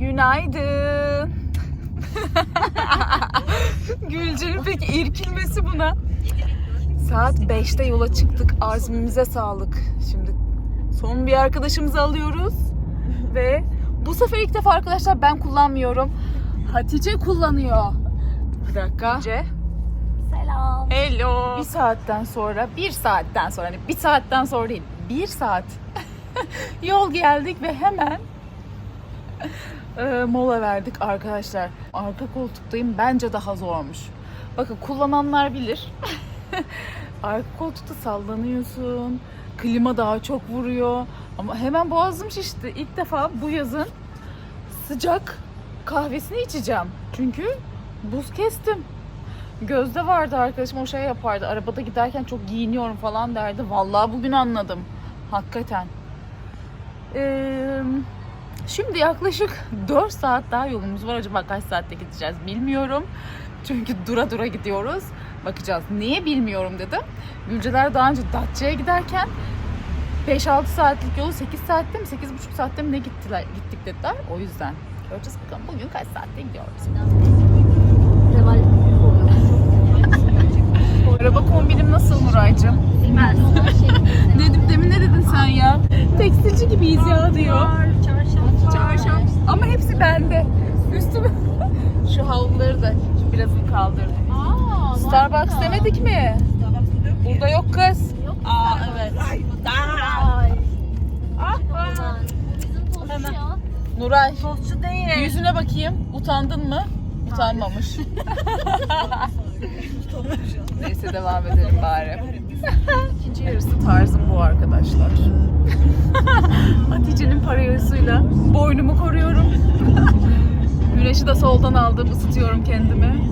Günaydın. Gülce'nin pek irkilmesi buna. Saat 5'te yola çıktık. Azmimize sağlık. Şimdi son bir arkadaşımızı alıyoruz. Ve bu sefer ilk defa arkadaşlar ben kullanmıyorum. Hatice kullanıyor. Bir dakika. Hatice. Selam. Hello. Bir saatten sonra, bir saatten sonra, hani bir saatten sonra değil, bir saat yol geldik ve hemen e, mola verdik arkadaşlar. Arka koltuktayım, bence daha zormuş. Bakın kullananlar bilir. Arka koltukta sallanıyorsun, klima daha çok vuruyor. Ama hemen boğazım şişti. İlk defa bu yazın sıcak kahvesini içeceğim. Çünkü buz kestim. Gözde vardı arkadaşım o şey yapardı. Arabada giderken çok giyiniyorum falan derdi. Vallahi bugün anladım. Hakikaten. Ee, şimdi yaklaşık 4 saat daha yolumuz var. Acaba kaç saatte gideceğiz bilmiyorum. Çünkü dura dura gidiyoruz. Bakacağız. Niye bilmiyorum dedim. Gülceler daha önce Datça'ya giderken 5-6 saatlik yolu 8 saatte mi 8,5 saatte mi ne gittiler, gittik dediler. O yüzden. Göreceğiz bakalım bugün kaç saatte gidiyoruz. Araba kombinim nasıl Nuray'cığım? Dedim demin ne dedin sen ya? Tekstilci gibiyiz ya diyor. Bende. Üstüme. Şu havluları da birazını kaldırdım. Aa, Starbucks demedik mi? Burada yok kız. Aa evet. Ay. Bizim tostçu ya. Nuray Tostçu değil. yüzüne bakayım. Utandın mı? Utanmamış. Neyse devam edelim bari. İkinci yarısı tarzım bu arkadaşlar. Hatice'nin parayasıyla boynumu koruyorum. Güneşi de soldan aldım, ısıtıyorum kendimi.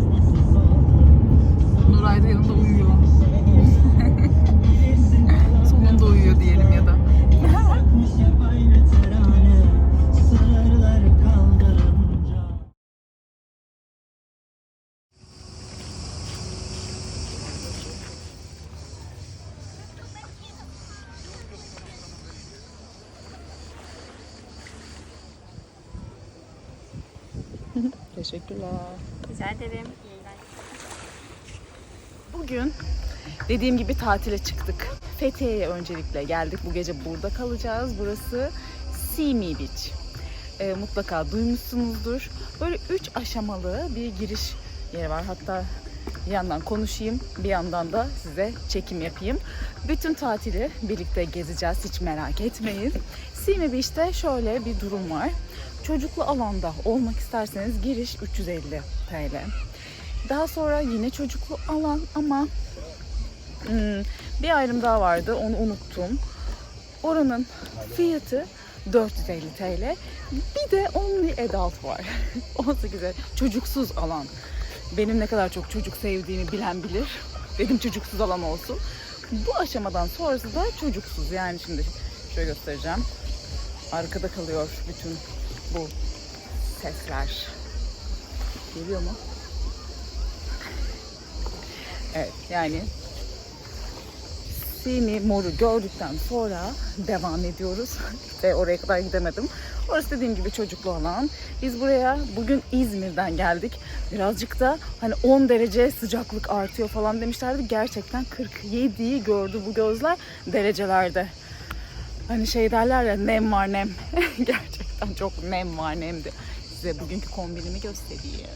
Teşekkürler. Rica ederim. Bugün dediğim gibi tatile çıktık. Fethiye'ye öncelikle geldik. Bu gece burada kalacağız. Burası Simi Beach. Ee, mutlaka duymuşsunuzdur. Böyle üç aşamalı bir giriş yeri var. Hatta bir yandan konuşayım, bir yandan da size çekim yapayım. Bütün tatili birlikte gezeceğiz, hiç merak etmeyin. Simi Beach'te şöyle bir durum var. Çocuklu alanda olmak isterseniz giriş 350 TL. Daha sonra yine çocuklu alan ama hmm, bir ayrım daha vardı onu unuttum. Oranın fiyatı 450 TL. Bir de only adult var. 18 yaş- çocuksuz alan. Benim ne kadar çok çocuk sevdiğimi bilen bilir. Dedim çocuksuz alan olsun. Bu aşamadan sonrası da çocuksuz. Yani şimdi şöyle göstereceğim. Arkada kalıyor bütün bu sesler. Geliyor mu? Evet yani Simi Mor'u gördükten sonra devam ediyoruz. Ve oraya kadar gidemedim. Orası dediğim gibi çocuklu alan. Biz buraya bugün İzmir'den geldik. Birazcık da hani 10 derece sıcaklık artıyor falan demişlerdi. Gerçekten 47'yi gördü bu gözler derecelerde. Hani şey derler ya nem var nem. Gerçekten çok nem var nemdi. Size bugünkü kombinimi göstereyim.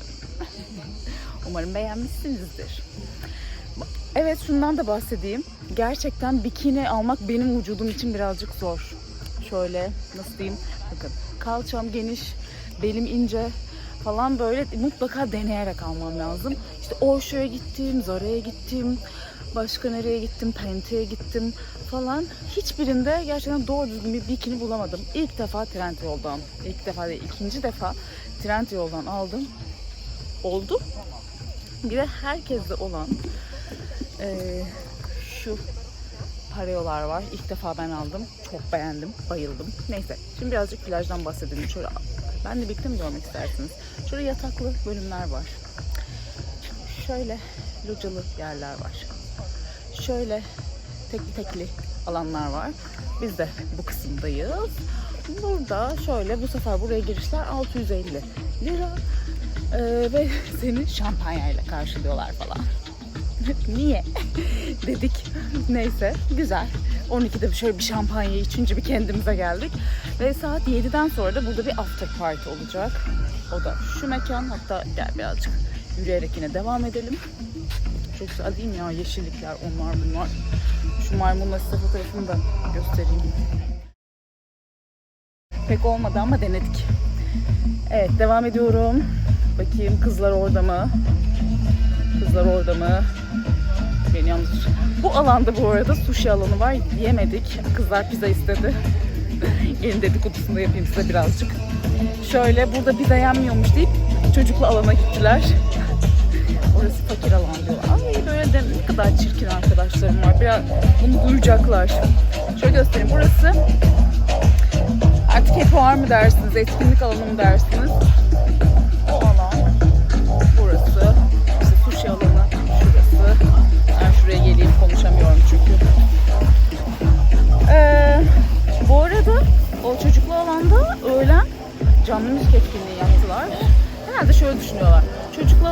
Umarım beğenmişsinizdir. Evet şundan da bahsedeyim. Gerçekten bikini almak benim vücudum için birazcık zor. Şöyle nasıl diyeyim? Bakın kalçam geniş, belim ince falan böyle mutlaka deneyerek almam lazım. İşte Osho'ya gittim, Zara'ya gittim, başka nereye gittim, Pente'ye gittim falan. Hiçbirinde gerçekten doğru düzgün bir bikini bulamadım. İlk defa Trendyol'dan, ilk defa değil ikinci defa Trendyol'dan aldım. Oldu. Bir de herkeste olan ee, şu parayolar var. İlk defa ben aldım. Çok beğendim. Bayıldım. Neyse. Şimdi birazcık plajdan bahsedelim. Şöyle ben de birlikte mi görmek istersiniz? Şöyle yataklı bölümler var. Şöyle localı yerler var. Şöyle tekli tekli alanlar var. Biz de bu kısımdayız. Burada şöyle bu sefer buraya girişler 650 lira. Ee, ve seni şampanyayla karşılıyorlar falan. Niye? Dedik. Neyse güzel. 12'de şöyle bir şampanya içince bir kendimize geldik. Ve saat 7'den sonra da burada bir after party olacak. O da şu mekan. Hatta gel birazcık yürüyerek yine devam edelim. Çok güzel değil mi ya? Yeşillikler, onlar bunlar. Şu maymunla size fotoğrafını da göstereyim. Pek olmadı ama denedik. Evet devam ediyorum. Bakayım kızlar orada mı? Kızlar orada mı? Beni yalnız... Bu alanda bu arada sushi alanı var. Yemedik. Kızlar pizza istedi. Gelin dedikodusunu da yapayım size birazcık. Şöyle burada pizza yenmiyormuş deyip çocuklu alana gittiler. Orası fakir alan diyorlar. Ay böyle de ne kadar çirkin arkadaşlarım var. Biraz bunu duyacaklar. Şöyle göstereyim. Burası artık hep var mı dersiniz, etkinlik alanı mı dersiniz? O alan burası. İşte sushi alanı şurası. Ben şuraya geleyim konuşamıyorum çünkü. Ee, bu arada o çocuklu alanda öğlen canlı müzik etkinliği yaptılar. Herhalde şöyle düşünüyorlar.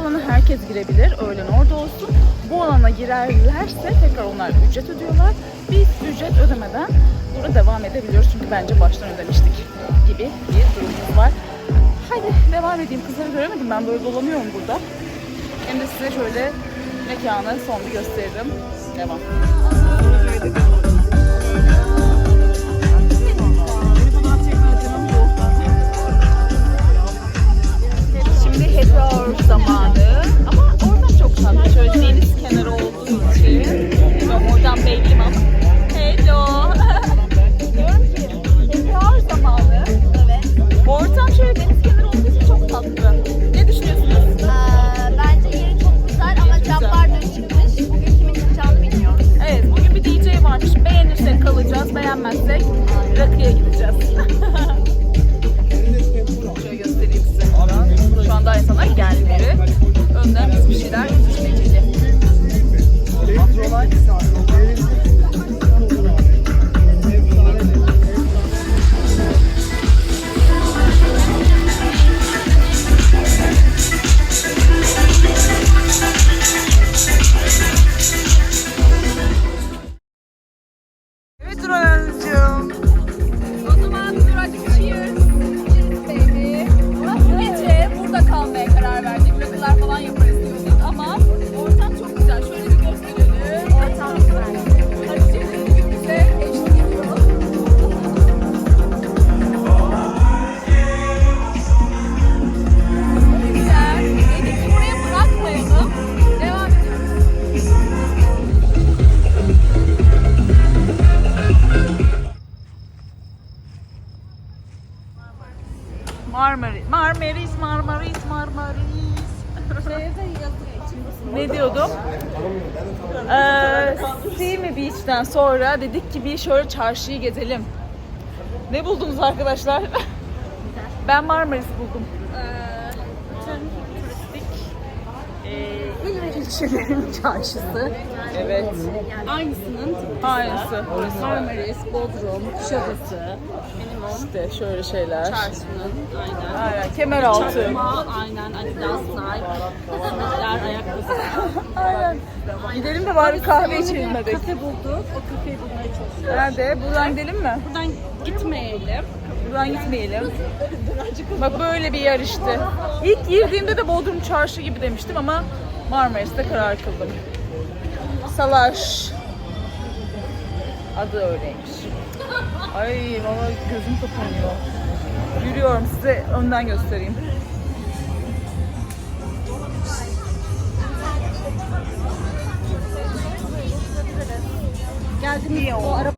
Alana herkes girebilir. Öğlen orada olsun. Bu alana girerlerse tekrar onlar ücret ödüyorlar. Biz ücret ödemeden burada devam edebiliyoruz. Çünkü bence baştan ödemiştik gibi bir durumumuz var. Hadi devam edeyim. Kızları göremedim. Ben böyle dolanıyorum burada. Hem de size şöyle mekanı son bir gösteririm. Devam. Beğenmezsek rakıya gideceğiz. Şöyle göstereyim size. Şu anda insanlar gelmedi. Önden biz bir şeyler Marmaris, Marmaris, Marmaris, Marmaris. ne diyordum? Ee, Simi Beach'ten sonra dedik ki bir şöyle çarşıyı gezelim. Ne buldunuz arkadaşlar? ben Marmaris buldum. İl ve ilçelerin çarşısı. Evet. Aynısının Aynısı. Marmaris, Bodrum, Kuşadası, İşte şöyle şeyler. Çarşı'nın aynen. Aynen. Kemeraltı. Çakma aynen Adidas, Nike, Sneaker, ayakkabı. Aynen. Gidelim de bari kahve içelim dedik. Kafe bulduk. O kafeyi bulmaya çalışıyoruz. Nerede? Buradan gidelim mi? Buradan gitmeyelim. Buradan gitmeyelim. Bak böyle bir yer işte. İlk girdiğimde de Bodrum Çarşı gibi demiştim ama Marmaris'te karar kıldım. Salaş. Adı öyleymiş. Ay valla gözüm kapanıyor. Yürüyorum size önden göstereyim. Geldim. O araba